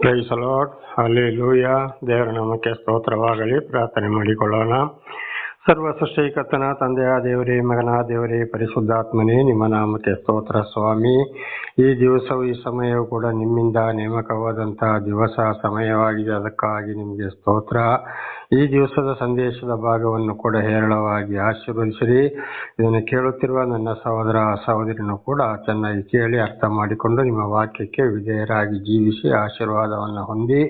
Price ಅಲ್ಲಿ ಲೂಯ ದೇವರ ನಾಮಕ್ಕೆ ಸ್ತೋತ್ರವಾಗಲಿ. ಪ್ರಾರ್ಥನೆ ಮಾಡಿಕೊಳ್ಳೋಣ. ಸರ್ವ ಸೃಷ್ಟಿಕರ್ತನ ತಂದೆಯ ದೇವರೇ, ಮಗನ ದೇವರೇ, ಪರಿಶುದ್ಧಾತ್ಮನೇ, ನಿಮ್ಮ ನಾಮಕ್ಕೆ ಸ್ತೋತ್ರ ಸ್ವಾಮಿ. ಈ ದಿವಸವು ಈ ಸಮಯವು ಕೂಡ ನಿಮ್ಮಿಂದ ನೇಮಕವಾದಂತಹ ದಿವಸ, ಸಮಯವಾಗಿದೆ. ಅದಕ್ಕಾಗಿ ನಿಮಗೆ ಸ್ತೋತ್ರ. ಈ ದಿವಸದ ಸಂದೇಶದ ಭಾಗವನ್ನು ಕೂಡ ಹೇರಳವಾಗಿ ಆಶೀರ್ವದಿಸಿರಿ. ಇದನ್ನು ಕೇಳುತ್ತಿರುವ ನನ್ನ ಸಹೋದರ ಸಹೋದರಿಯನ್ನು ಕೂಡ ಚೆನ್ನಾಗಿ ಕೇಳಿ ಅರ್ಥ ಮಾಡಿಕೊಂಡು ನಿಮ್ಮ ವಾಕ್ಯಕ್ಕೆ ವಿಧೇಯರಾಗಿ ಜೀವಿಸಿ ಆಶೀರ್ವಾದವನ್ನು ಹೊಂದಿ.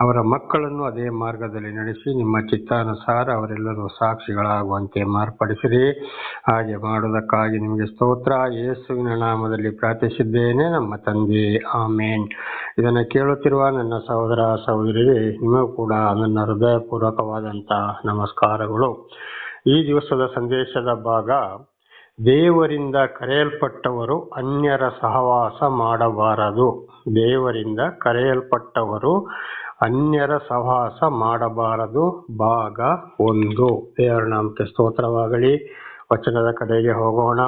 ಅವರ ಮಕ್ಕಳನ್ನು ಅದೇ ಮಾರ್ಗದಲ್ಲಿ ನಡೆಸಿ ನಿಮ್ಮ ಚಿತ್ತಾನುಸಾರ ಅವರೆಲ್ಲರೂ ಸಾಕ್ಷಿಗಳಾಗುವಂತೆ ಮಾರ್ಪಡಿಸಿರಿ. ಹಾಗೆ ಮಾಡುವುದಕ್ಕಾಗಿ ನಿಮಗೆ ಸ್ತೋತ್ರ. ಯೇಸುವಿನ ನಾಮದಲ್ಲಿ ಪ್ರಾರ್ಥಿಸಿದ್ದೇನೆ ನಮ್ಮ ತಂದೆ. ಆಮೇನ್. ಇದನ್ನು ಕೇಳುತ್ತಿರುವ ನನ್ನ ಸಹೋದರ ಸಹೋದರಿಗೆ ನಿಮಗೂ ಕೂಡ ನನ್ನ ಹೃದಯಪೂರ್ವಕವಾದಂಥ ನಮಸ್ಕಾರಗಳು. ಈ ದಿವಸದ ಸಂದೇಶದ ಭಾಗ, ದೇವರಿಂದ ಕರೆಯಲ್ಪಟ್ಟವರು ಅನ್ಯರ ಸಹವಾಸ ಮಾಡಬಾರದು. ದೇವರಿಂದ ಕರೆಯಲ್ಪಟ್ಟವರು ಅನ್ಯರ ಸಹವಾಸ ಮಾಡಬಾರದು. ಭಾಗ ಒಂದು. ದೇವರ ನಾಮಕ್ಕೆ ಸ್ತೋತ್ರವಾಗಲಿ. ವಚನದ ಕಡೆಗೆ ಹೋಗೋಣ.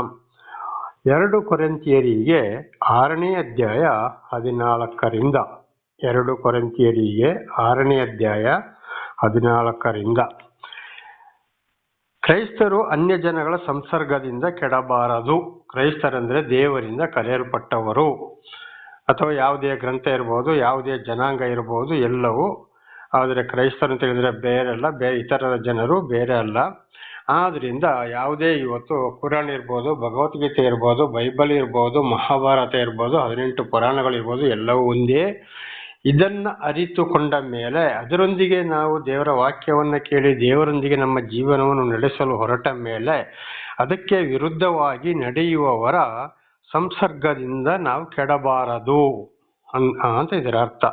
ಎರಡು ಕೊರೆಂತಿಯರಿಗೆ ಆರನೇ ಅಧ್ಯಾಯ ಹದಿನಾಲ್ಕರಿಂದ. ಎರಡು ಕೊರೆಂತಿಯರಿಗೆ ಆರನೇ ಅಧ್ಯಾಯ ಹದಿನಾಲ್ಕರಿಂದ. ಕ್ರೈಸ್ತರು ಅನ್ಯ ಜನಗಳ ಸಂಸರ್ಗದಿಂದ ಕೆಡಬಾರದು. ಕ್ರೈಸ್ತರಂದ್ರೆ ದೇವರಿಂದ ಕರೆಯಲ್ಪಟ್ಟವರು. ಅಥವಾ ಯಾವುದೇ ಗ್ರಂಥ ಇರ್ಬೋದು, ಯಾವುದೇ ಜನಾಂಗ ಇರ್ಬೋದು, ಎಲ್ಲವೂ ಆದರೆ ಕ್ರೈಸ್ತರು ಅಂತ ಹೇಳಿದ್ರೆ ಬೇರೆಲ್ಲ ಬೇರೆ ಇತರ ಜನರು ಬೇರೆ ಅಲ್ಲ. ಆದ್ರಿಂದ ಯಾವುದೇ ಇವತ್ತು ಕುರಾನ್ ಇರ್ಬೋದು, ಭಗವದ್ಗೀತೆ ಇರ್ಬೋದು, ಬೈಬಲ್ ಇರ್ಬೋದು, ಮಹಾಭಾರತ ಇರ್ಬೋದು, ಹದಿನೆಂಟು ಪುರಾಣಗಳಿರ್ಬೋದು ಎಲ್ಲವೂ ಒಂದೇ. ಇದನ್ನ ಅರಿತುಕೊಂಡ ಮೇಲೆ ಅದರೊಂದಿಗೆ ನಾವು ದೇವರ ವಾಕ್ಯವನ್ನು ಕೇಳಿ, ದೇವರೊಂದಿಗೆ ನಮ್ಮ ಜೀವನವನ್ನು ನಡೆಸಲು ಹೊರಟ ಮೇಲೆ ಅದಕ್ಕೆ ವಿರುದ್ಧವಾಗಿ ನಡೆಯುವವರ ಸಂಸರ್ಗದಿಂದ ನಾವು ಕೆಡಬಾರದು. ಅಂತ ಇದರ ಅರ್ಥ.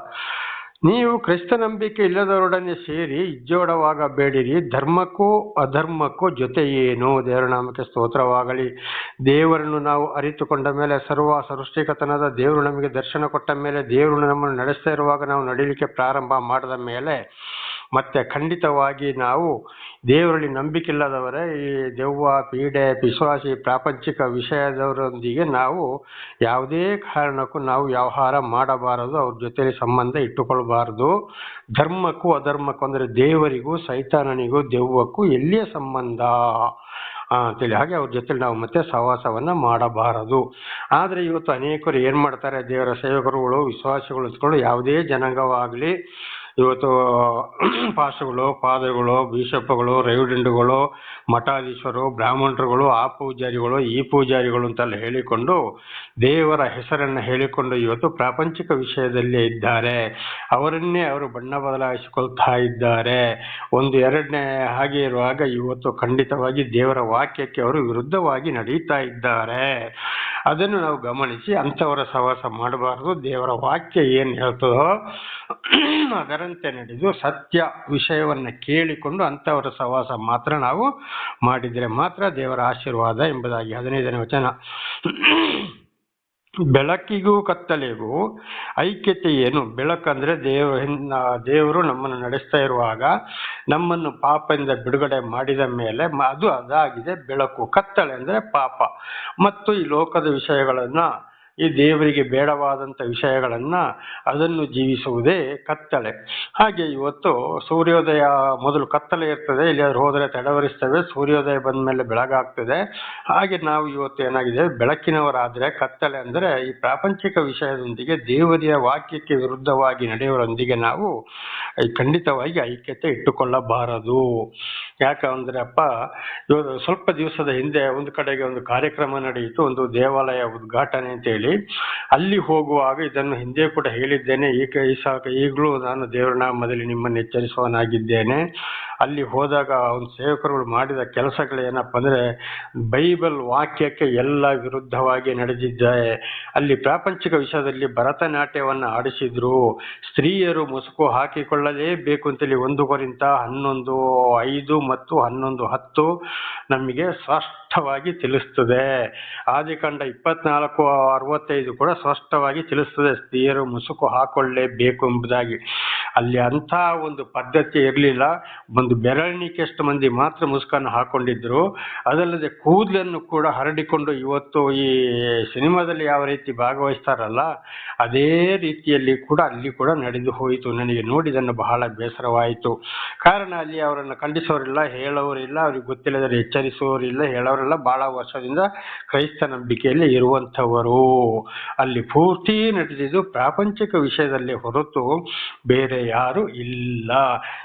ನೀವು ಕ್ರಿಸ್ತ ನಂಬಿಕೆ ಇಲ್ಲದವರೊಡನೆ ಸೇರಿ ಇಜ್ಜೋಡವಾಗಬೇಡಿರಿ. ಧರ್ಮಕ್ಕೂ ಅಧರ್ಮಕ್ಕೂ ಜೊತೆ ಏನು ದೇವರ ಸ್ತೋತ್ರವಾಗಲಿ. ದೇವರನ್ನು ನಾವು ಅರಿತುಕೊಂಡ ಮೇಲೆ, ಸರ್ವ ಸೃಷ್ಟಿಕತನದ ದೇವರು ನಮಗೆ ದರ್ಶನ ಕೊಟ್ಟ ಮೇಲೆ, ದೇವರು ನಮ್ಮನ್ನು ನಡೆಸ್ತಾ ಇರುವಾಗ ನಾವು ನಡೀಲಿಕ್ಕೆ ಪ್ರಾರಂಭ ಮಾಡಿದ ಮೇಲೆ ಮತ್ತೆ ಖಂಡಿತವಾಗಿ ನಾವು ದೇವರಲ್ಲಿ ನಂಬಿಕೆ ಇಲ್ಲದವರೇ ಈ ದೆವ್ವ ಪೀಡೆ, ಪಿಶಾಚಿ, ಪ್ರಾಪಂಚಿಕ ವಿಷಯದವರೊಂದಿಗೆ ನಾವು ಯಾವುದೇ ಕಾರಣಕ್ಕೂ ನಾವು ವ್ಯವಹಾರ ಮಾಡಬಾರದು, ಅವ್ರ ಜೊತೆಲಿ ಸಂಬಂಧ ಇಟ್ಟುಕೊಳ್ಳಬಾರದು ಧರ್ಮಕ್ಕೂ ಅಧರ್ಮಕ್ಕೂ ಅಂದರೆ ದೇವರಿಗೂ, ಸೈತಾನನಿಗೂ, ದೆವ್ವಕ್ಕೂ ಎಲ್ಲಿಯ ಸಂಬಂಧ ಅಂತೇಳಿ, ಹಾಗೆ ಅವ್ರ ಜೊತೆಲಿ ನಾವು ಮತ್ತೆ ಸಹವಾಸವನ್ನು ಮಾಡಬಾರದು. ಆದರೆ ಇವತ್ತು ಅನೇಕರು ಏನು ಮಾಡ್ತಾರೆ, ದೇವರ ಸೇವಕರುಗಳು, ವಿಶ್ವಾಸಿಗಳು ಇದ್ಕೊಂಡು ಯಾವುದೇ ಜನಾಂಗವಾಗ್ಲಿ ಇವತ್ತು ಪಾಸ್ಟ್ಗಳು ಪಾದಗಳು ಬಿಷಪ್ಗಳು ರೈವಡೆಂಡುಗಳು, ಮಠಾಧೀಶರು, ಬ್ರಾಹ್ಮಣರುಗಳು, ಆ ಪೂಜಾರಿಗಳು, ಈ ಪೂಜಾರಿಗಳು ಅಂತೆಲ್ಲ ಹೇಳಿಕೊಂಡು ದೇವರ ಹೆಸರನ್ನು ಹೇಳಿಕೊಂಡು ಇವತ್ತು ಪ್ರಾಪಂಚಿಕ ವಿಷಯದಲ್ಲಿ ಇದ್ದಾರೆ. ಅವರನ್ನೇ ಅವರು ಬಣ್ಣ ಬದಲಾಯಿಸಿಕೊಳ್ತಾ ಇದ್ದಾರೆ. ಒಂದು ಎರಡನೇ ಹಾಗೆ ಇರುವಾಗ ಇವತ್ತು ಖಂಡಿತವಾಗಿ ದೇವರ ವಾಕ್ಯಕ್ಕೆ ಅವರು ವಿರುದ್ಧವಾಗಿ ನಡೀತಾ ಇದ್ದಾರೆ. ಅದನ್ನು ನಾವು ಗಮನಿಸಿ ಅಂಥವರ ಸಹವಾಸ ಮಾಡಬಾರದು. ದೇವರ ವಾಕ್ಯ ಏನು ಹೇಳ್ತದೋ ನಡೆದು ಸತ್ಯ ವಿಷಯವನ್ನ ಕೇಳಿಕೊಂಡು ಅಂಥವರ ಸಹವಾಸ ಮಾತ್ರ ನಾವು ಮಾಡಿದರೆ ಮಾತ್ರ ದೇವರ ಆಶೀರ್ವಾದ ಎಂಬುದಾಗಿ ಹದಿನೈದನೇ ವಚನ. ಬೆಳಕಿಗೂ ಕತ್ತಲೆಗೂ ಐಕ್ಯತೆ ಏನು? ಬೆಳಕಂದ್ರೆ ದೇವ ದೇವರು ನಮ್ಮನ್ನು ನಡೆಸ್ತಾ ಇರುವಾಗ ನಮ್ಮನ್ನು ಪಾಪದಿಂದ ಬಿಡುಗಡೆ ಮಾಡಿದ ಮೇಲೆ ಅದು ಅದಾಗಿದೆ ಬೆಳಕು. ಕತ್ತಲೆ ಅಂದ್ರೆ ಪಾಪ. ಮತ್ತು ಈ ಲೋಕದ ವಿಷಯಗಳನ್ನ ಈ ದೇವರಿಗೆ ಬೇಡವಾದಂಥ ವಿಷಯಗಳನ್ನು ಅದನ್ನು ಜೀವಿಸುವುದೇ ಕತ್ತಲೆ. ಹಾಗೆ ಇವತ್ತು ಸೂರ್ಯೋದಯ ಮೊದಲು ಕತ್ತಲೆ ಇರ್ತದೆ, ಎಲ್ಲಿಯಾದ್ರೂ ಹೋದರೆ ತಡವರಿಸ್ತೇವೆ, ಸೂರ್ಯೋದಯ ಬಂದ ಮೇಲೆ ಬೆಳಗಾಗ್ತದೆ. ಹಾಗೆ ನಾವು ಇವತ್ತು ಏನಾಗಿದೆ, ಬೆಳಕಿನವರಾದರೆ ಕತ್ತಲೆ ಅಂದ್ರೆ ಈ ಪ್ರಾಪಂಚಿಕ ವಿಷಯದೊಂದಿಗೆ ದೇವರಿಯ ವಾಕ್ಯಕ್ಕೆ ವಿರುದ್ಧವಾಗಿ ನಡೆಯುವರೊಂದಿಗೆ ನಾವು ಖಂಡಿತವಾಗಿ ಐಕ್ಯತೆ ಇಟ್ಟುಕೊಳ್ಳಬಾರದು. ಯಾಕಂದ್ರೆ ಅಪ್ಪ ಇವತ್ತು ಸ್ವಲ್ಪ ದಿವಸದ ಹಿಂದೆ ಒಂದು ಕಡೆಗೆ ಒಂದು ಕಾರ್ಯಕ್ರಮ ನಡೆಯಿತು, ಒಂದು ದೇವಾಲಯ ಉದ್ಘಾಟನೆ ಅಂತ ಹೇಳಿ. ಅಲ್ಲಿ ಹೋಗುವಾಗ ಇದನ್ನು ಹಿಂದೆ ಕೂಡ ಹೇಳಿದ್ದೇನೆ. ಈಗ ಈ ಸ ಈಗಲೂ ನಾನು ದೇವರ ನಾಮದಲ್ಲಿ ನಿಮ್ಮನ್ನು ಎಚ್ಚರಿಸುವನಾಗಿದ್ದೇನೆ ಅಲ್ಲಿ ಹೋದಾಗ ಅವನ ಸೇವಕರುಗಳು ಮಾಡಿದ ಕೆಲಸಗಳೇನಪ್ಪ ಅಂದರೆ ಬೈಬಲ್ ವಾಕ್ಯಕ್ಕೆ ಎಲ್ಲ ವಿರುದ್ಧವಾಗಿ ನಡೆದಿದ್ದಾರೆ ಅಲ್ಲಿ ಪ್ರಾಪಂಚಿಕ ವಿಷಯದಲ್ಲಿ ಭರತನಾಟ್ಯವನ್ನು ಆಡಿಸಿದ್ರು. ಸ್ತ್ರೀಯರು ಮುಸುಕು ಹಾಕಿಕೊಳ್ಳಲೇಬೇಕು ಅಂತೇಳಿ ಒಂದು ಕೊರಿಂತ ಹನ್ನೊಂದು, ಐದು ಮತ್ತು ಹನ್ನೊಂದು, ಹತ್ತು ನಮಗೆ ಸ್ಪಷ್ಟ ಸ್ಪಷ್ಟವಾಗಿ ತಿಳಿಸ್ತದೆ. ಆದಿಕಾಂಡ ಇಪ್ಪತ್ನಾಲ್ಕು ಅರವತ್ತೈದು ಕೂಡ ಸ್ಪಷ್ಟವಾಗಿ ತಿಳಿಸ್ತದೆ. ಸ್ತ್ರೀಯರು ಮುಸುಕು ಹಾಕೊಳ್ಳೇಬೇಕು ಎಂಬುದಾಗಿ. ಅಲ್ಲಿ ಅಂಥ ಒಂದು ಪದ್ಧತಿ ಇರಲಿಲ್ಲ. ಒಂದು ಬೆರಳಿಕೆಷ್ಟು ಮಂದಿ ಮಾತ್ರ ಮುಸುಕನ್ನು ಹಾಕೊಂಡಿದ್ರು. ಅದಲ್ಲದೆ ಕೂದಲನ್ನು ಕೂಡ ಹರಡಿಕೊಂಡು ಇವತ್ತು ಈ ಸಿನಿಮಾದಲ್ಲಿ ಯಾವ ರೀತಿ ಭಾಗವಹಿಸ್ತಾರಲ್ಲ, ಅದೇ ರೀತಿಯಲ್ಲಿ ಕೂಡ ಅಲ್ಲಿ ಕೂಡ ನಡೆದು ಹೋಯಿತು. ನನಗೆ ನೋಡಿದನ್ನು ಬಹಳ ಬೇಸರವಾಯಿತು. ಕಾರಣ ಅಲ್ಲಿ ಅವರನ್ನು ಖಂಡಿಸೋರಿಲ್ಲ, ಹೇಳೋರಿಲ್ಲ, ಅವ್ರಿಗೆ ಗೊತ್ತಿಲ್ಲದರೆ ಎಚ್ಚರಿಸೋರಿಲ್ಲ, ಹೇಳೋರಿಲ್ಲ. ಬಹಳ ವರ್ಷದಿಂದ ಕ್ರೈಸ್ತ ನಂಬಿಕೆಯಲ್ಲಿ ಇರುವಂಥವರು. ಅಲ್ಲಿ ಪೂರ್ತಿ ನಡೆದಿದ್ದು ಪ್ರಾಪಂಚಿಕ ವಿಷಯದಲ್ಲಿ ಹೊರತು ಬೇರೆ ಯಾರು ಇಲ್ಲ.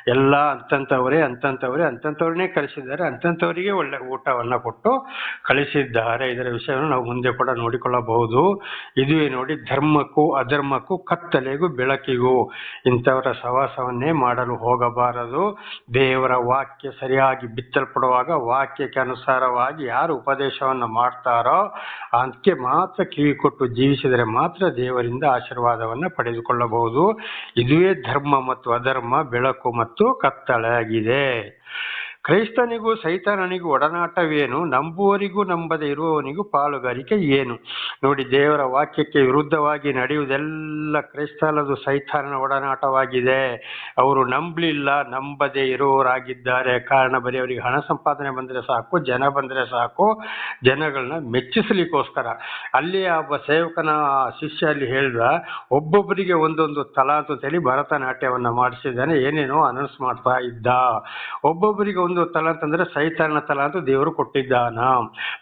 ಎಲ್ಲ ಅಂತಂಥವರೇ ಅಂತಂಥವರೇ ಅಂತಂಥವ್ರನ್ನೇ ಕಳಿಸಿದ್ದಾರೆ. ಅಂತಂಥವರಿಗೆ ಒಳ್ಳೆ ಊಟವನ್ನು ಕೊಟ್ಟು ಕಳಿಸಿದ್ದಾರೆ. ಇದರ ವಿಷಯವನ್ನು ನಾವು ಮುಂದೆ ಕೂಡ ನೋಡಿಕೊಳ್ಳಬಹುದು. ಇದುವೇ ನೋಡಿ, ಧರ್ಮಕ್ಕೂ ಅಧರ್ಮಕ್ಕೂ ಕತ್ತಲೆಗೂ ಬೆಳಕಿಗೂ ಇಂಥವರ ಸವಾಸವನ್ನೇ ಮಾಡಲು ಹೋಗಬಾರದು. ದೇವರ ವಾಕ್ಯ ಸರಿಯಾಗಿ ಬಿತ್ತಲ್ಪಡುವಾಗ ವಾಕ್ಯಕ್ಕೆ ಅನುಸಾರವಾಗಿ ಯಾರು ಉಪದೇಶವನ್ನು ಮಾಡ್ತಾರೋ ಅದಕ್ಕೆ ಮಾತ್ರ ಕಿವಿ ಕೊಟ್ಟು ಜೀವಿಸಿದರೆ ಮಾತ್ರ ದೇವರಿಂದ ಆಶೀರ್ವಾದವನ್ನು ಪಡೆದುಕೊಳ್ಳಬಹುದು. ಇದುವೇ ಧರ್ಮ ಮತ್ತು ಅಧರ್ಮ ಬೆಳಕು ಮತ್ತು ಕತ್ತಲಾಗಿದೆ. ಕ್ರೈಸ್ತನಿಗೂ ಸೈತಾನನಿಗೂ ಒಡನಾಟವೇನು? ನಂಬುವರಿಗೂ ನಂಬದೇ ಇರುವವನಿಗೂ ಪಾಲುಗಾರಿಕೆ ಏನು? ನೋಡಿ, ದೇವರ ವಾಕ್ಯಕ್ಕೆ ವಿರುದ್ಧವಾಗಿ ನಡೆಯುವುದೆಲ್ಲ ಕ್ರೈಸ್ತಲದು ಸೈತಾನನ ಒಡನಾಟವಾಗಿದೆ. ಅವರು ನಂಬಲಿಲ್ಲ, ನಂಬದೇ ಇರುವವರಾಗಿದ್ದಾರೆ. ಕಾರಣ ಬರೀ ಅವರಿಗೆ ಹಣ ಸಂಪಾದನೆ ಬಂದರೆ ಸಾಕು, ಜನ ಬಂದರೆ ಸಾಕು, ಜನಗಳನ್ನ ಮೆಚ್ಚಿಸಲಿಕ್ಕೋಸ್ಕರ. ಅಲ್ಲಿ ಒಬ್ಬ ಸೇವಕನ ಶಿಷ್ಯ ಅಲ್ಲಿ ಹೇಳಿದ, ಒಬ್ಬೊಬ್ಬರಿಗೆ ಒಂದೊಂದು ತಲಾ ಅಂತ ಹೇಳಿ ಭರತನಾಟ್ಯವನ್ನು ಮಾಡಿಸಿದ್ದಾನೆ, ಏನೇನೋ ಅನೌನ್ಸ್ ಮಾಡ್ತಾ ಇದ್ದ. ಒಬ್ಬೊಬ್ಬರಿಗೆ ಒಂದು ತಲ ಅಂತಂದ್ರೆ ಸೈತಾನ ಅಂತ ದೇವರು ಕೊಟ್ಟಿದ್ದಾನ.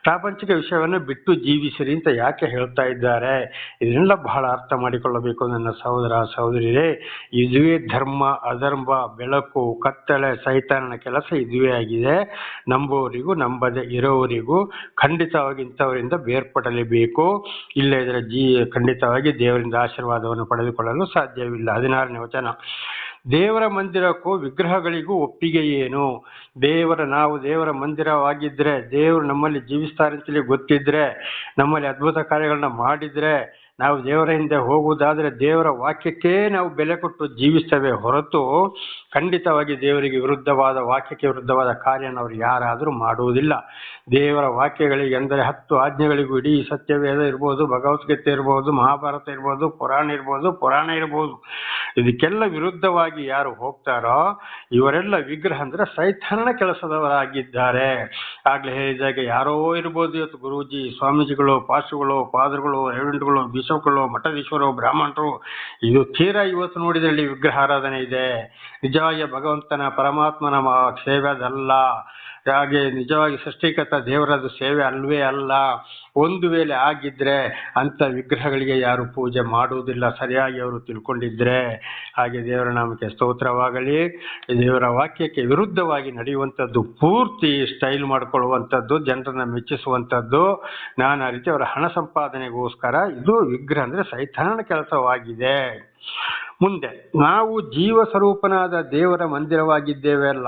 ಪ್ರಾಪಂಚಿಕ ವಿಷಯವನ್ನು ಬಿಟ್ಟು ಜೀವಿಸಿರಿ ಅಂತ ಯಾಕೆ ಹೇಳ್ತಾ ಇದ್ದಾರೆ? ಇದನ್ನೆಲ್ಲ ಬಹಳ ಅರ್ಥ ಮಾಡಿಕೊಳ್ಳಬೇಕು ನನ್ನ ಸಹೋದರ ಸಹೋದರಿರೇ ಇದುವೇ ಧರ್ಮ, ಅಧರ್ಮ, ಬೆಳಕು, ಕತ್ತಲೆ, ಸೈತಾನನ ಕೆಲಸ ಇದುವೇ ಆಗಿದೆ. ನಂಬುವವರಿಗೂ ನಂಬದೆ ಇರೋವರಿಗೂ ಖಂಡಿತವಾಗಿ ಇಂಥವರಿಂದ ಬೇರ್ಪಡಲೇಬೇಕು. ಇಲ್ಲದ್ರೆ ಜೀ, ಖಂಡಿತವಾಗಿ ದೇವರಿಂದ ಆಶೀರ್ವಾದವನ್ನು ಪಡೆದುಕೊಳ್ಳಲು ಸಾಧ್ಯವಿಲ್ಲ. ಹದಿನಾರನೇ ವಚನ. ದೇವರ ಮಂದಿರಕ್ಕೂ ವಿಗ್ರಹಗಳಿಗೂ ಒಪ್ಪಿಗೆ ಏನು? ದೇವರ ನಾವು ದೇವರ ಮಂದಿರವಾಗಿದ್ದರೆ ದೇವರು ನಮ್ಮಲ್ಲಿ ಜೀವಿಸ್ತಾರೆ ಅಂತೇಳಿ ಗೊತ್ತಿದ್ರೆ, ನಮ್ಮಲ್ಲಿ ಅದ್ಭುತ ಕಾರ್ಯಗಳನ್ನ ಮಾಡಿದ್ರೆ, ನಾವು ದೇವರ ಹಿಂದೆ ಹೋಗುವುದಾದರೆ ದೇವರ ವಾಕ್ಯಕ್ಕೆ ನಾವು ಬೆಲೆ ಕೊಟ್ಟು ಜೀವಿಸ್ತೇವೆ ಹೊರತು ಖಂಡಿತವಾಗಿ ದೇವರಿಗೆ ವಿರುದ್ಧವಾದ ವಾಕ್ಯಕ್ಕೆ ವಿರುದ್ಧವಾದ ಕಾರ್ಯನ ಅವರು ಯಾರಾದರೂ ಮಾಡುವುದಿಲ್ಲ. ದೇವರ ವಾಕ್ಯಗಳಿಗೆ ಅಂದರೆ ಹತ್ತು ಆಜ್ಞೆಗಳಿಗೂ ಇಡೀ ಸತ್ಯವೇದ ಇರ್ಬೋದು ಭಗವದ್ಗೀತೆ ಇರ್ಬೋದು, ಮಹಾಭಾರತ ಇರ್ಬೋದು, ಪುರಾಣ ಇರ್ಬೋದು ಪುರಾಣ ಇರ್ಬೋದು. ಇದಕ್ಕೆಲ್ಲ ವಿರುದ್ಧವಾಗಿ ಯಾರು ಹೋಗ್ತಾರೋ ಇವರೆಲ್ಲ ವಿಗ್ರಹ ಅಂದರೆ ಸೈತಾನನ ಕೆಲಸದವರಾಗಿದ್ದಾರೆ. ಆಗ್ಲೇ ಹೇಳಿದಾಗೆ ಯಾರೋ ಇರ್ಬೋದು ಇವತ್ತು ಗುರೂಜಿ, ಸ್ವಾಮೀಜಿಗಳು ಪಾಶುಗಳು ಪಾದರುಗಳು ರೆವೆಂಟ್ಗಳು ಬಿಷಪ್ಗಳು ಮಠದೀಶ್ವರು ಬ್ರಾಹ್ಮಣರು. ಇದು ತೀರಾ ಇವತ್ತು ನೋಡಿದಲ್ಲಿ ವಿಗ್ರಹ ಆರಾಧನೆ ಇದೆ. ನಿಜವಾಗಿ ಭಗವಂತನ ಪರಮಾತ್ಮನ ಸೇವೆ ಅದಲ್ಲ. ಹಾಗೆ ನಿಜವಾಗಿ ಸೃಷ್ಟಿಕರ್ತ ದೇವರದು ಸೇವೆ ಅಲ್ವೇ ಅಲ್ಲ. ಒಂದು ವೇಳೆ ಆಗಿದ್ರೆ ಅಂತ ವಿಗ್ರಹಗಳಿಗೆ ಯಾರು ಪೂಜೆ ಮಾಡುವುದಿಲ್ಲ. ಸರಿಯಾಗಿ ಅವರು ತಿಳ್ಕೊಂಡಿದ್ರೆ ಹಾಗೆ ದೇವರ ನಾಮಕ್ಕೆ ಸ್ತೋತ್ರವಾಗಲಿ, ದೇವರ ವಾಕ್ಯಕ್ಕೆ ವಿರುದ್ಧವಾಗಿ ನಡೆಯುವಂಥದ್ದು, ಪೂರ್ತಿ ಸ್ಟೈಲ್ ಮಾಡಿಕೊಳ್ಳುವಂಥದ್ದು, ಜನರನ್ನ ಮೆಚ್ಚಿಸುವಂಥದ್ದು, ನಾನಾ ರೀತಿ ಅವರ ಹಣ ಸಂಪಾದನೆಗೋಸ್ಕರ ಇದು ವಿಗ್ರಹ ಅಂದ್ರೆ ಸೈತಾನನ ಕೆಲಸವಾಗಿದೆ. ಮುಂದೆ ನಾವು ಜೀವ ಸ್ವರೂಪನಾದ ದೇವರ ಮಂದಿರವಾಗಿದ್ದೇವೆ ಅಲ್ಲ.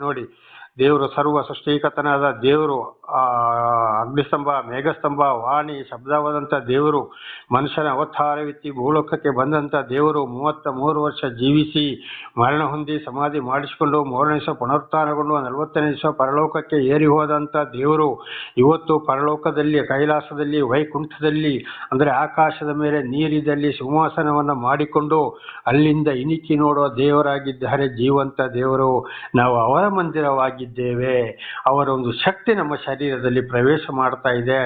ನೋಡಿ ದೇವರು ಸರ್ವ ಸೃಷ್ಟಿಕರ್ತನಾದ ದೇವರು ಅಗ್ನಿಸ್ತಂಭ, ಮೇಘಸ್ತಂಭ, ವಾಣಿ ಶಬ್ದವಾದಂಥ ದೇವರು ಮನುಷ್ಯನ ಅವತಾರವಿತ್ತಿ ಭೂಲೋಕಕ್ಕೆ ಬಂದಂಥ ದೇವರು ಮೂವತ್ತ ಮೂರು ವರ್ಷ ಜೀವಿಸಿ ಮರಣ ಹೊಂದಿ ಸಮಾಧಿ ಮಾಡಿಸಿಕೊಂಡು ಮೂರನೇ ದಿವಸ ಪುನರುತ್ಥಾನಗೊಂಡು ನಲವತ್ತನೇ ದಿವಸ ಪರಲೋಕಕ್ಕೆ ಏರಿ ಹೋದಂಥ ದೇವರು ಇವತ್ತು ಪರಲೋಕದಲ್ಲಿ, ಕೈಲಾಸದಲ್ಲಿ, ವೈಕುಂಠದಲ್ಲಿ, ಅಂದರೆ ಆಕಾಶದ ಮೇಲೆ ನೀರಿದಲ್ಲಿ ಸಿಂಹಾಸನವನ್ನು ಮಾಡಿಕೊಂಡು ಅಲ್ಲಿಂದ ಇಣಿಕಿ ನೋಡುವ ದೇವರಾಗಿದ್ದಾರೆ ಜೀವಂತ ದೇವರು. ನಾವು ಅವರ ಮಂದಿರವಾಗಿದ್ದೇವೆ. ಅವರ ಒಂದು ಶಕ್ತಿ ನಮ್ಮ ಶರೀರದಲ್ಲಿ ಪ್ರವೇಶ ಮಾಡ್ತಾ ಇದೆ.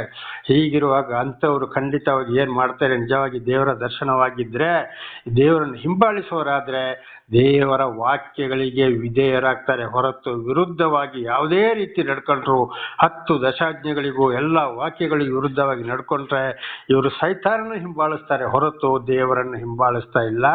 ಹೀಗಿರುವಾಗ ಅಂಥವ್ರು ಖಂಡಿತವಾಗಿ ಏನು ಮಾಡ್ತಾರೆ? ನಿಜವಾಗಿ ದೇವರ ದರ್ಶನವಾಗಿದ್ದರೆ ದೇವರನ್ನು ಹಿಂಬಾಲಿಸುವವರಾದರೆ ದೇವರ ವಾಕ್ಯಗಳಿಗೆ ವಿಧೇಯರಾಗ್ತಾರೆ ಹೊರತು ವಿರುದ್ಧವಾಗಿ ಯಾವುದೇ ರೀತಿ ನಡ್ಕೊಂಡ್ರು ಹತ್ತು ದಶಾಜ್ಞೆಗಳಿಗೂ ಎಲ್ಲ ವಾಕ್ಯಗಳಿಗೆ ವಿರುದ್ಧವಾಗಿ ನಡ್ಕೊಂಡ್ರೆ ಇವರು ಸೈತಾರನ್ನು ಹಿಂಬಾಳಿಸ್ತಾರೆ ಹೊರತು ದೇವರನ್ನು ಹಿಂಬಾಳಿಸ್ತಾ ಇಲ್ಲ.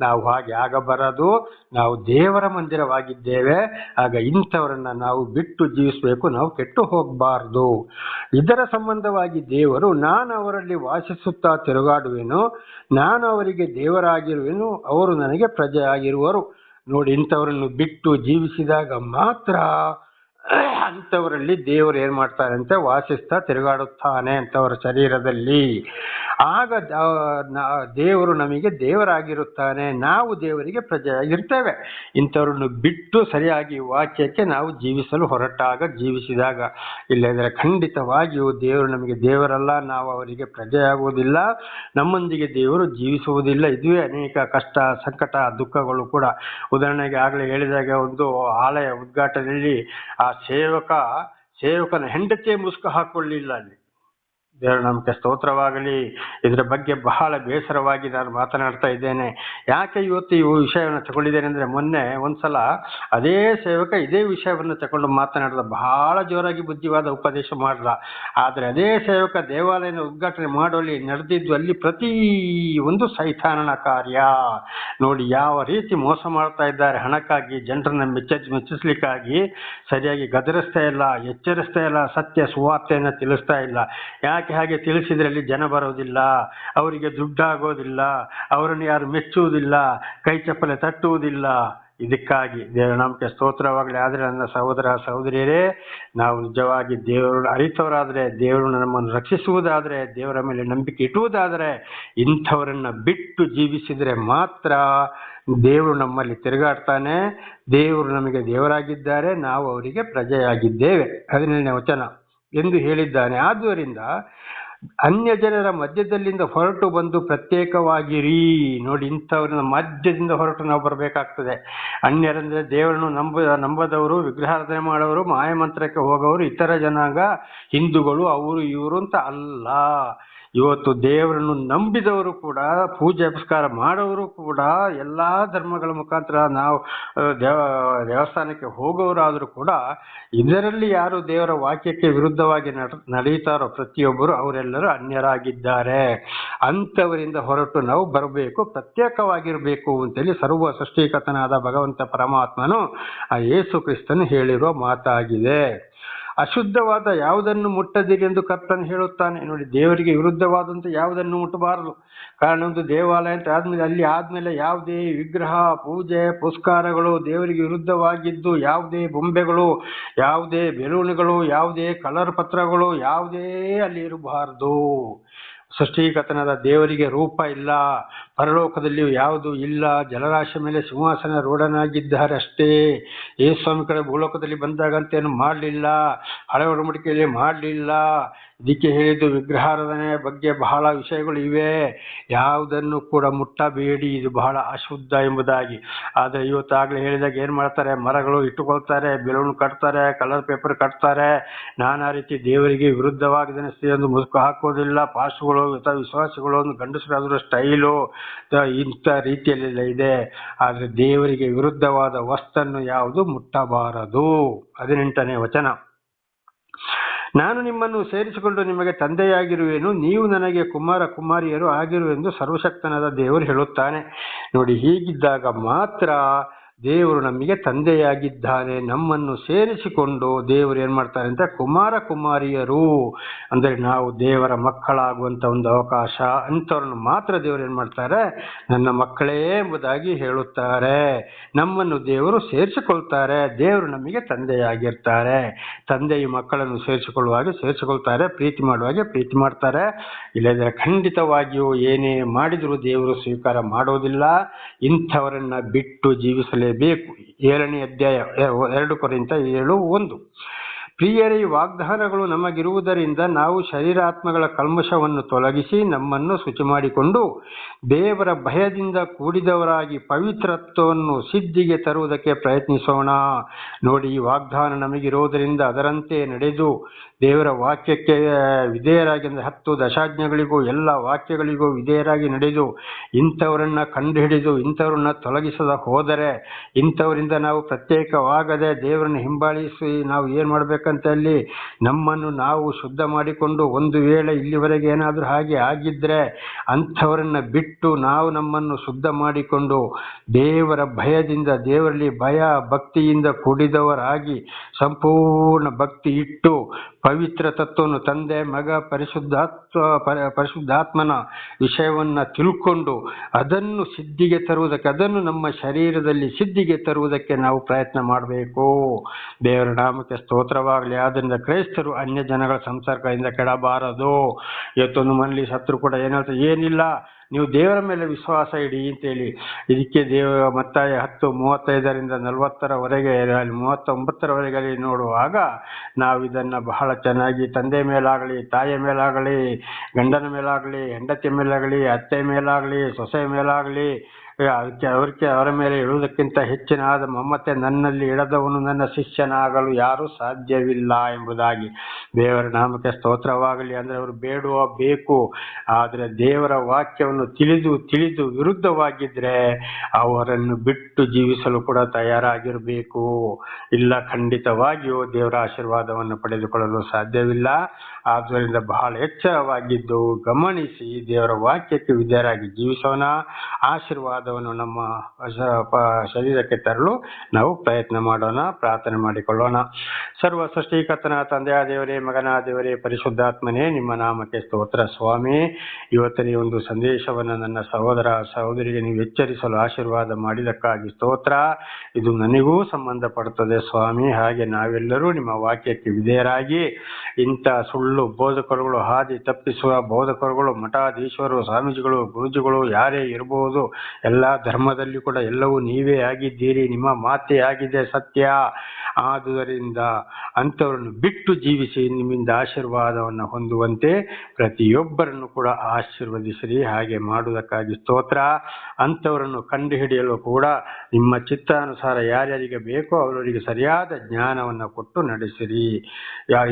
ನಾವು ಹಾಗೆ ಆಗಬಾರದು. ನಾವು ದೇವರ ಮಂದಿರವಾಗಿದ್ದೇವೆ. ಆಗ ಇಂಥವರನ್ನ ನಾವು ಬಿಟ್ಟು ಜೀವಿಸಬೇಕು. ನಾವು ಕೆಟ್ಟು ಹೋಗಬಾರ್ದು. ಇದರ ಸಂಬಂಧವಾಗಿ ದೇವರು, ನಾನು ಅವರಲ್ಲಿ ವಾಸಿಸುತ್ತಾ ತಿರುಗಾಡುವೆನು, ನಾನು ಅವರಿಗೆ ದೇವರಾಗಿರುವೆನು, ಅವರು ನನಗೆ ಪ್ರಜೆ ಆಗಿರುವರು ನೋಡಿ ಇಂಥವರನ್ನು ಬಿಟ್ಟು ಜೀವಿಸಿದಾಗ ಮಾತ್ರ ಅಂಥವರಲ್ಲಿ ದೇವರು ಏನ್ ಮಾಡ್ತಾರೆ ಅಂತ ವಾಸಿಸ್ತಾ ತಿರುಗಾಡುತ್ತಾನೆ ಅಂತವರ ಶರೀರದಲ್ಲಿ. ಆಗ ದೇವರು ನಮಗೆ ದೇವರಾಗಿರುತ್ತಾನೆ. ನಾವು ದೇವರಿಗೆ ಪ್ರಜೆಯಾಗಿರ್ತೇವೆ. ಇಂಥವ್ರನ್ನು ಬಿಟ್ಟು ಸರಿಯಾಗಿ ವಾಕ್ಯಕ್ಕೆ ನಾವು ಜೀವಿಸಲು ಹೊರಟಾಗ, ಜೀವಿಸಿದಾಗ ಇಲ್ಲದ್ರೆ ಖಂಡಿತವಾಗಿಯೂ ದೇವರು ನಮಗೆ ದೇವರಲ್ಲ. ನಾವು ಅವರಿಗೆ ಪ್ರಜೆಯಾಗುವುದಿಲ್ಲ. ನಮ್ಮೊಂದಿಗೆ ದೇವರು ಜೀವಿಸುವುದಿಲ್ಲ. ಇದುವೇ ಅನೇಕ ಕಷ್ಟ, ಸಂಕಟ, ದುಃಖಗಳು ಕೂಡ. ಉದಾಹರಣೆಗೆ ಆಗಲೇ ಹೇಳಿದಾಗ ಒಂದು ಆಲಯ ಉದ್ಘಾಟನೆಯಲ್ಲಿ ಆ ಸೇವಕ, ಸೇವಕನ ಹೆಂಡತಿಯೇ ಮುಸ್ಕ ಹಾಕೊಳ್ಳಿಲ್ಲ ಅಲ್ಲಿ. ದೇವರ, ನಮಗೆ ಸ್ತೋತ್ರವಾಗಲಿ. ಇದರ ಬಗ್ಗೆ ಬಹಳ ಬೇಸರವಾಗಿ ನಾನು ಮಾತನಾಡ್ತಾ ಇದ್ದೇನೆ. ಯಾಕೆ ಇವತ್ತು ಈ ವಿಷಯವನ್ನು ತಗೊಂಡಿದ್ದೇನೆ ಅಂದರೆ ಮೊನ್ನೆ ಒಂದ್ಸಲ ಅದೇ ಸೇವಕ ಇದೇ ವಿಷಯವನ್ನು ತಗೊಂಡು ಮಾತನಾಡಿದ, ಬಹಳ ಜೋರಾಗಿ ಬುದ್ಧಿವಾದ ಉಪದೇಶ ಮಾಡಿದ. ಆದರೆ ಅದೇ ಸೇವಕ ದೇವಾಲಯನ ಉದ್ಘಾಟನೆ ಮಾಡುವಲ್ಲಿ ನಡೆದಿದ್ದು ಅಲ್ಲಿ ಪ್ರತಿ ಒಂದು ಸೈತಾನನ ಕಾರ್ಯ. ನೋಡಿ, ಯಾವ ರೀತಿ ಮೋಸ ಮಾಡ್ತಾ ಇದ್ದಾರೆ, ಹಣಕ್ಕಾಗಿ, ಜನರನ್ನ ಮೆಚ್ಚ ಮೆಚ್ಚಿಸ್ಲಿಕ್ಕಾಗಿ ಸರಿಯಾಗಿ ಗದರಿಸ್ತಾ ಇಲ್ಲ, ಎಚ್ಚರಿಸ್ತಾ ಇಲ್ಲ, ಸತ್ಯ ಸುವಾರ್ತೆಯನ್ನು ತಿಳಿಸ್ತಾ ಇಲ್ಲ. ಯಾಕೆ ಹಾಗೆ ತಿಳಿಸಿದ್ರಲ್ಲಿ ಜನ ಬರೋದಿಲ್ಲ, ಅವರಿಗೆ ದುಡ್ಡಾಗೋದಿಲ್ಲ, ಅವರನ್ನು ಯಾರು ಮೆಚ್ಚುವುದಿಲ್ಲ, ಕೈ ಚಪ್ಪಲೆ ತಟ್ಟುವುದಿಲ್ಲ. ಇದಕ್ಕಾಗಿ ದೇವರ ನಾಮಕ್ಕೆ ಸ್ತೋತ್ರವಾಗಲಿ. ಆದರೆ ನನ್ನ ಸಹೋದರ ಸಹೋದರಿಯರೇ, ನಾವು ನಿಜವಾಗಿ ದೇವರು ಅರಿತವರಾದರೆ, ದೇವರು ನಮ್ಮನ್ನು ರಕ್ಷಿಸುವುದಾದರೆ, ದೇವರ ಮೇಲೆ ನಂಬಿಕೆ ಇಟ್ಟುವುದಾದರೆ, ಇಂಥವರನ್ನು ಬಿಟ್ಟು ಜೀವಿಸಿದರೆ ಮಾತ್ರ ದೇವರು ನಮ್ಮಲ್ಲಿ ತಿರುಗಾಡ್ತಾನೆ. ದೇವರು ನಮಗೆ ದೇವರಾಗಿದ್ದಾರೆ. ನಾವು ಅವರಿಗೆ ಪ್ರಜೆಯಾಗಿದ್ದೇವೆ. ಹದಿನೇಳನೇ ವಚನ. ಎಂದು ಹೇಳಿದ್ದಾನೆ. ಆದ್ದರಿಂದ ಅನ್ಯ ಜನರ ಮಧ್ಯದಲ್ಲಿಂದ ಹೊರಟು ಬಂದು ಪ್ರತ್ಯೇಕವಾಗಿರಿ. ನೋಡಿ, ಇಂಥವ್ರನ್ನ ಮಧ್ಯದಿಂದ ಹೊರಟು ನಾವು ಬರಬೇಕಾಗ್ತದೆ. ಅನ್ಯರಂದ್ರೆ ದೇವರನ್ನು ನಂಬ, ನಂಬದವರು, ವಿಗ್ರಹಾರಾಧನೆ ಮಾಡೋರು, ಮಾಯಮಂತ್ರಕ್ಕೆ ಹೋಗೋರು, ಇತರ ಜನಾಂಗ ಹಿಂದೂಗಳು, ಅವರು, ಇವರು ಅಂತ ಅಲ್ಲ. ಇವತ್ತು ದೇವರನ್ನು ನಂಬಿದವರು ಕೂಡ, ಪೂಜೆ ಪುರಸ್ಕಾರ ಮಾಡೋರು ಕೂಡ, ಎಲ್ಲ ಧರ್ಮಗಳ ಮುಖಾಂತರ ನಾವು ದೇವ, ದೇವಸ್ಥಾನಕ್ಕೆ ಹೋಗೋರಾದರೂ ಕೂಡ, ಇದರಲ್ಲಿ ಯಾರು ದೇವರ ವಾಕ್ಯಕ್ಕೆ ವಿರುದ್ಧವಾಗಿ ನಡ, ನಡೆಯುತ್ತಾರೋ ಪ್ರತಿಯೊಬ್ಬರು ಅವರೆಲ್ಲರೂ ಅನ್ಯರಾಗಿದ್ದಾರೆ. ಅಂಥವರಿಂದ ಹೊರಟು ನಾವು ಬರಬೇಕು, ಪ್ರತ್ಯೇಕವಾಗಿರಬೇಕು ಅಂತೇಳಿ ಸರ್ವ ಸೃಷ್ಟಿಕತನಾದ ಭಗವಂತ ಪರಮಾತ್ಮನು ಆ ಯೇಸು ಕ್ರಿಸ್ತನು ಹೇಳಿರುವ ಮಾತಾಗಿದೆ. ಅಶುದ್ಧವಾದ ಯಾವುದನ್ನು ಮುಟ್ಟದಿರಿ ಎಂದು ಕರ್ತನು ಹೇಳುತ್ತಾನೆ. ನೋಡಿ, ದೇವರಿಗೆ ವಿರುದ್ಧವಾದಂತ ಯಾವುದನ್ನು ಮುಟ್ಟಬಾರದು. ಕಾರಣ ಒಂದು ದೇವಾಲಯ ಅಂತ ಆದ್ಮೇಲೆ ಅಲ್ಲಿ ಆದ್ಮೇಲೆ ಯಾವುದೇ ವಿಗ್ರಹ, ಪೂಜೆ ಪುಸ್ಕಾರಗಳು ದೇವರಿಗೆ ವಿರುದ್ಧವಾಗಿದ್ದು, ಯಾವುದೇ ಬೊಂಬೆಗಳು, ಯಾವುದೇ ಬೆಲೂನುಗಳು ಯಾವುದೇ ಕಲರ್ ಪತ್ರಗಳು ಯಾವುದೇ ಅಲ್ಲಿ ಇರಬಾರದು. ಸೃಷ್ಟಿಕರ್ತನಾದ ದೇವರಿಗೆ ರೂಪ ಇಲ್ಲ. ಪರಲೋಕದಲ್ಲಿ ಯಾವುದು ಇಲ್ಲ. ಜಲರಾಶಿ ಮೇಲೆ ಸಿಂಹಾಸನ ರೂಢನಾಗಿದ್ದಾರೆ ಅಷ್ಟೇ ಏಸ್ವಾಮಿ ಸ್ವಾಮಿ ಕಡೆ ಭೂಲೋಕದಲ್ಲಿ ಬಂದಾಗಂತೇನು ಮಾಡಲಿಲ್ಲ. ಹಳೆ ಒಡಂಬಡಿಕೆಯಲ್ಲಿ ಮಾಡಲಿಲ್ಲ. ಇದಕ್ಕೆ ಹೇಳಿದ್ದು ವಿಗ್ರಹಾರಾಧನೆ ಬಗ್ಗೆ ಬಹಳ ವಿಷಯಗಳು ಇವೆ. ಯಾವುದನ್ನು ಕೂಡ ಮುಟ್ಟಬೇಡಿ, ಇದು ಬಹಳ ಅಶುದ್ಧ ಎಂಬುದಾಗಿ. ಆದರೆ ಇವತ್ತಾಗಲೇ ಹೇಳಿದಾಗ ಏನು ಮಾಡ್ತಾರೆ? ಮರಗಳು ಇಟ್ಟುಕೊಳ್ತಾರೆ, ಬೆಲೂನ್ ಕಟ್ತಾರೆ, ಕಲರ್ ಪೇಪರ್ ಕಟ್ತಾರೆ. ನಾನಾ ರೀತಿ ದೇವರಿಗೆ ವಿರುದ್ಧವಾಗಿ ಒಂದು ಮುದುಕು ಹಾಕೋದಿಲ್ಲ ಪಾಶುಗಳು ಅಥವಾ ವಿಶ್ವಾಸಗಳು, ಒಂದು ಗಂಡಸರಾದರೂ ಸ್ಟೈಲು ಇಂಥ ರೀತಿಯಲ್ಲೆಲ್ಲ ಇದೆ. ಆದರೆ ದೇವರಿಗೆ ವಿರುದ್ಧವಾದ ವಸ್ತನ್ನು ಯಾವುದು ಮುಟ್ಟಬಾರದು. ಹದಿನೆಂಟನೇ ವಚನ. ನಾನು ನಿಮ್ಮನ್ನು ಸೇರಿಸಿಕೊಂಡು ನಿಮಗೆ ತಂದೆಯಾಗಿರುವೆನು, ನೀವು ನನಗೆ ಕುಮಾರ ಕುಮಾರಿಯರು ಆಗಿರುವೆಂದು ಸರ್ವಶಕ್ತನಾದ ದೇವರು ಹೇಳುತ್ತಾನೆ. ನೋಡಿ, ಹೀಗಿದ್ದಾಗ ಮಾತ್ರ ದೇವರು ನಮಗೆ ತಂದೆಯಾಗಿದ್ದಾನೆ, ನಮ್ಮನ್ನು ಸೇರಿಸಿಕೊಂಡು ದೇವರು ಏನು ಮಾಡ್ತಾರೆ ಅಂತ ಕುಮಾರ ಕುಮಾರಿಯರು. ಅಂದರೆ ನಾವು ದೇವರ ಮಕ್ಕಳಾಗುವಂಥ ಒಂದು ಅವಕಾಶ ಅಂಥವ್ರನ್ನು ಮಾತ್ರ ದೇವರು ಏನು ಮಾಡ್ತಾರೆ, ನನ್ನ ಮಕ್ಕಳೇ ಎಂಬುದಾಗಿ ಹೇಳುತ್ತಾರೆ. ನಮ್ಮನ್ನು ದೇವರು ಸೇರಿಸಿಕೊಳ್ತಾರೆ, ದೇವರು ನಮಗೆ ತಂದೆಯಾಗಿರ್ತಾರೆ. ತಂದೆಯು ಮಕ್ಕಳನ್ನು ಸೇರಿಸಿಕೊಳ್ಳುವಾಗ ಸೇರಿಸಿಕೊಳ್ತಾರೆ, ಪ್ರೀತಿ ಮಾಡುವಾಗೆ ಪ್ರೀತಿ ಮಾಡ್ತಾರೆ. ಇಲ್ಲದ್ರೆ ಖಂಡಿತವಾಗಿಯೂ ಏನೇ ಮಾಡಿದರೂ ದೇವರು ಸ್ವೀಕಾರ ಮಾಡೋದಿಲ್ಲ. ಇಂಥವರನ್ನು ಬಿಟ್ಟು ಜೀವಿಸಲೇಬೇಕು ಏಳನೇ ಅಧ್ಯಾಯ ಎರಡು ಕೊರಿಂತ ಏಳು ಒಂದು. ಪ್ರಿಯರೇ ವಾಗ್ದಾನಗಳು ನಮಗಿರುವುದರಿಂದ ನಾವು ಶರೀರಾತ್ಮಗಳ ಕಲ್ಮಶವನ್ನು ತೊಲಗಿಸಿ ನಮ್ಮನ್ನು ಶುಚಿ ಮಾಡಿಕೊಂಡು ದೇವರ ಭಯದಿಂದ ಕೂಡಿದವರಾಗಿ ಪವಿತ್ರತ್ವವನ್ನು ಸಿದ್ಧಿಗೆ ತರುವುದಕ್ಕೆ ಪ್ರಯತ್ನಿಸೋಣ. ನೋಡಿ, ಈ ವಾಗ್ದಾನ ನಮಗಿರುವುದರಿಂದ ಅದರಂತೆ ನಡೆದು ದೇವರ ವಾಕ್ಯಕ್ಕೆ ವಿಧೇಯರಾಗಿ ಅಂದರೆ ಹತ್ತು ದಶಾಜ್ಞೆಗಳಿಗೂ ಎಲ್ಲ ವಾಕ್ಯಗಳಿಗೂ ವಿಧೇಯರಾಗಿ ನಡೆದು ಇಂಥವರನ್ನ ಕಂಡುಹಿಡಿದು ಇಂಥವ್ರನ್ನ ತೊಲಗಿಸದ ಹೋದರೆ ಇಂಥವರಿಂದ ನಾವು ಪ್ರತ್ಯೇಕವಾಗದೆ ದೇವರನ್ನು ಹಿಂಬಾಲಿಸಿ ನಾವು ಏನು ಮಾಡಬೇಕಂತ ಅಲ್ಲಿ ನಮ್ಮನ್ನು ನಾವು ಶುದ್ಧ ಮಾಡಿಕೊಂಡು ಒಂದು ವೇಳೆ ಇಲ್ಲಿವರೆಗೆ ಏನಾದರೂ ಹಾಗೆ ಆಗಿದ್ದರೆ ಅಂಥವರನ್ನು ಬಿಟ್ಟು ನಾವು ನಮ್ಮನ್ನು ಶುದ್ಧ ಮಾಡಿಕೊಂಡು ದೇವರ ಭಯದಿಂದ, ದೇವರಲ್ಲಿ ಭಯ ಭಕ್ತಿಯಿಂದ ಕೂಡಿದವರಾಗಿ ಸಂಪೂರ್ಣ ಭಕ್ತಿ ಇಟ್ಟು ಪವಿತ್ರ ತತ್ವವನ್ನು ತಂದೆ, ಮಗ, ಪರಿಶುದ್ಧಾತ್ವ ಪರಿಶುದ್ಧಾತ್ಮನ ವಿಷಯವನ್ನು ತಿಳ್ಕೊಂಡು ಅದನ್ನು ಸಿದ್ಧಿಗೆ ತರುವುದಕ್ಕೆ, ಅದನ್ನು ನಮ್ಮ ಶರೀರದಲ್ಲಿ ಸಿದ್ಧಿಗೆ ತರುವುದಕ್ಕೆ ನಾವು ಪ್ರಯತ್ನ ಮಾಡಬೇಕು. ದೇವರ ನಾಮಕ್ಕೆ ಸ್ತೋತ್ರವಾಗಲಿ. ಆದ್ದರಿಂದ ಕ್ರೈಸ್ತರು ಅನ್ಯ ಜನಗಳ ಸಂಸರ್ಗದಿಂದ ಕೆಡಬಾರದು. ಇವತ್ತೊಂದು ಮನೇಲಿ ಸತ್ರು ಕೂಡ ಏನು ಏನಿಲ್ಲ. ನೀವು ದೇವರ ಮೇಲೆ ವಿಶ್ವಾಸ ಇಡಿ ಅಂತೇಳಿ ಇದಕ್ಕೆ ದೇವ ಮತ್ತಾಯ ಹತ್ತು ಮೂವತ್ತೈದರಿಂದ ನಲವತ್ತರವರೆಗೆ, ಅಲ್ಲಿ ಮೂವತ್ತೊಂಬತ್ತರವರೆಗೆ ಅಲ್ಲಿ ನೋಡುವಾಗ ನಾವು ಇದನ್ನು ಬಹಳ ಚೆನ್ನಾಗಿ ತಂದೆ ಮೇಲಾಗಲಿ, ತಾಯಿಯ ಮೇಲಾಗಲಿ, ಗಂಡನ ಮೇಲಾಗಲಿ ಹೆಂಡತಿ ಮೇಲಾಗಲಿ, ಅತ್ತೆ ಮೇಲಾಗಲಿ, ಸೊಸೆ ಮೇಲಾಗಲಿ ಅವರಿಗೆ ಅವರ ಮೇಲೆ ಇಡುವುದಕ್ಕಿಂತ ಹೆಚ್ಚಿನಾದ ಮಮತೆ ನನ್ನಲ್ಲಿ ಇಡದವನು ನನ್ನ ಶಿಷ್ಯನಾಗಲು ಯಾರೂ ಸಾಧ್ಯವಿಲ್ಲ ಎಂಬುದಾಗಿ ದೇವರ ನಾಮಕ್ಕೆ ಸ್ತೋತ್ರವಾಗಲಿ. ಅಂದರೆ ಅವರು ಬೇಡುವ ಬೇಕು, ಆದರೆ ದೇವರ ವಾಕ್ಯವನ್ನು ತಿಳಿದು ತಿಳಿದು ವಿರುದ್ಧವಾಗಿದ್ದರೆ ಅವರನ್ನು ಬಿಟ್ಟು ಜೀವಿಸಲು ಕೂಡ ತಯಾರಾಗಿರಬೇಕು. ಇಲ್ಲ, ಖಂಡಿತವಾಗಿಯೂ ದೇವರ ಆಶೀರ್ವಾದವನ್ನು ಪಡೆದುಕೊಳ್ಳಲು ಸಾಧ್ಯವಿಲ್ಲ. ಆದ್ದರಿಂದ ಬಹಳ ಎಚ್ಚರವಾಗಿದ್ದು ಗಮನಿಸಿ ದೇವರ ವಾಕ್ಯಕ್ಕೆ ವಿಧೇಯರಾಗಿ ಜೀವಿಸೋಣ. ಆಶೀರ್ವಾದವನ್ನು ನಮ್ಮ ಶರೀರಕ್ಕೆ ತರಲು ನಾವು ಪ್ರಯತ್ನ ಮಾಡೋಣ, ಪ್ರಾರ್ಥನೆ ಮಾಡಿಕೊಳ್ಳೋಣ. ಸರ್ವ ಸೃಷ್ಟಿಕರ್ತನ ತಂದೆಯ ದೇವರೇ, ಮಗನ ದೇವರೇ, ಪರಿಶುದ್ಧಾತ್ಮನೇ, ನಿಮ್ಮ ನಾಮಕ್ಕೆ ಸ್ತೋತ್ರ. ಸ್ವಾಮಿ ಇವತ್ತಿನ ಒಂದು ಸಂದೇಶವನ್ನು ನನ್ನ ಸಹೋದರ ಸಹೋದರಿಗೆ ನೀವು ಎಚ್ಚರಿಸಲು ಆಶೀರ್ವಾದ ಮಾಡಿದಕ್ಕಾಗಿ ಸ್ತೋತ್ರ. ಇದು ನನಗೂ ಸಂಬಂಧಪಡುತ್ತದೆ ಸ್ವಾಮಿ. ಹಾಗೆ ನಾವೆಲ್ಲರೂ ನಿಮ್ಮ ವಾಕ್ಯಕ್ಕೆ ವಿಧೇಯರಾಗಿ ಇಂಥ ಸುಳ್ಳು ಬೋಧಕರುಗಳು, ಹಾದಿ ತಪ್ಪಿಸುವ ಬೋಧಕರುಗಳು ಮಠಾಧೀಶರು ಸ್ವಾಮೀಜಿಗಳು, ಗುರುಜಿಗಳು ಯಾರೇ ಇರಬಹುದು ಎಲ್ಲ ಧರ್ಮದಲ್ಲಿ ಕೂಡ ಎಲ್ಲವೂ ನೀವೇ ಆಗಿದ್ದೀರಿ, ನಿಮ್ಮ ಮಾತೇ ಆಗಿದೆ ಸತ್ಯ. ಆದುದರಿಂದ ಅಂಥವರನ್ನು ಬಿಟ್ಟು ಜೀವಿಸಿ ನಿಮ್ಮಿಂದ ಆಶೀರ್ವಾದವನ್ನು ಹೊಂದುವಂತೆ ಪ್ರತಿಯೊಬ್ಬರನ್ನು ಕೂಡ ಆಶೀರ್ವದಿಸಿರಿ. ಹಾಗೆ ಮಾಡುವುದಕ್ಕಾಗಿ ಸ್ತೋತ್ರ. ಅಂಥವರನ್ನು ಕಂಡುಹಿಡಿಯಲು ಕೂಡ ನಿಮ್ಮ ಚಿತ್ತಾನುಸಾರ ಯಾರ್ಯಾರಿಗೆ ಬೇಕೋ ಅವರವರಿಗೆ ಸರಿಯಾದ ಜ್ಞಾನವನ್ನು ಕೊಟ್ಟು ನಡೆಸಿರಿ.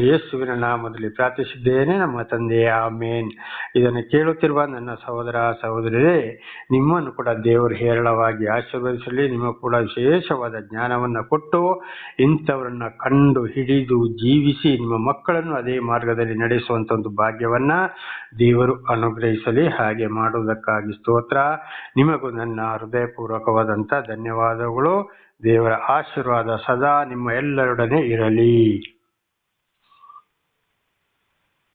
ಯೇಸುವಿನ ನಾಮದಲ್ಲಿ ಪ್ರಾರ್ಥಿಸಿದ್ದೇನೆ ನಮ್ಮ ತಂದೆಯ ಮೇನ್ ಇದನ್ನು ಕೇಳುತ್ತಿರುವ ನನ್ನ ಸಹೋದರ ಸಹೋದರಿ ನಿಮ್ಮನ್ನು ಕೂಡ ದೇವರು ಹೇರಳವಾಗಿ ಆಶೀರ್ವದಿಸಲಿ. ನಿಮಗೆ ಕೂಡ ವಿಶೇಷವಾದ ಜ್ಞಾನವನ್ನು ಕೊಟ್ಟು ಇಂಥವರನ್ನು ಕಂಡು ಹಿಡಿದು ಜೀವಿಸಿ ನಿಮ್ಮ ಮಕ್ಕಳನ್ನು ಅದೇ ಮಾರ್ಗದಲ್ಲಿ ನಡೆಸುವಂಥ ಒಂದು ಭಾಗ್ಯವನ್ನ ದೇವರು ಅನುಗ್ರಹಿಸಲಿ. ಹಾಗೆ ಮಾಡುವುದಕ್ಕಾಗಿ ಸ್ತೋತ್ರ. ನಿಮಗೂ ನನ್ನ ಹೃದಯಪೂರ್ವಕವಾದಂಥ ಧನ್ಯವಾದಗಳು. ದೇವರ ಆಶೀರ್ವಾದ ಸದಾ ನಿಮ್ಮ ಎಲ್ಲರೊಡನೆ ಇರಲಿ.